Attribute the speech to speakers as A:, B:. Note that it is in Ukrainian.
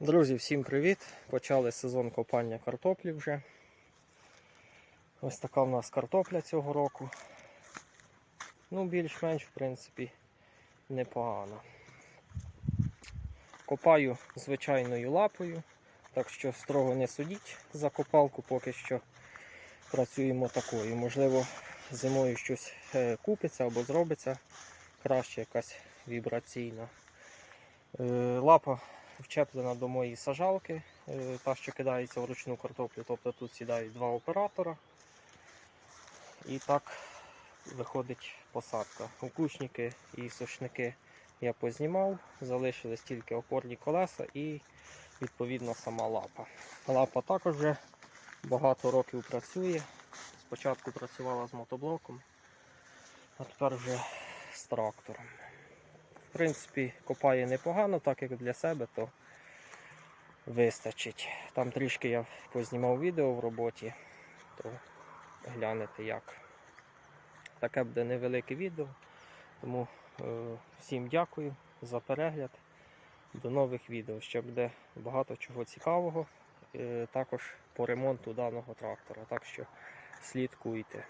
A: Друзі, всім привіт! Почали сезон копання картоплі вже. Ось така в нас картопля цього року. Ну, більш-менш, в принципі, непогано. Копаю звичайною лапою, так що строго не судіть за копалку, поки що працюємо такою. Можливо, зимою щось е, купиться або зробиться краще якась вібраційна. Е, Лапа вчеплена до моєї сажалки, е, та, що кидається вручну картоплю. Тобто тут сідають два оператора. І так виходить посадка. Укушники і сушники я познімав, залишились тільки опорні колеса і відповідно сама лапа. Лапа також вже багато років працює. Спочатку працювала з мотоблоком, а тепер вже з трактором. Принципі, копає непогано, так як для себе, то вистачить. Там трішки я познімав відео в роботі, то глянете як. Таке буде невелике відео. Тому е, всім дякую за перегляд. До нових відео. Ще буде багато чого цікавого. Е, також по ремонту даного трактора. Так що слідкуйте.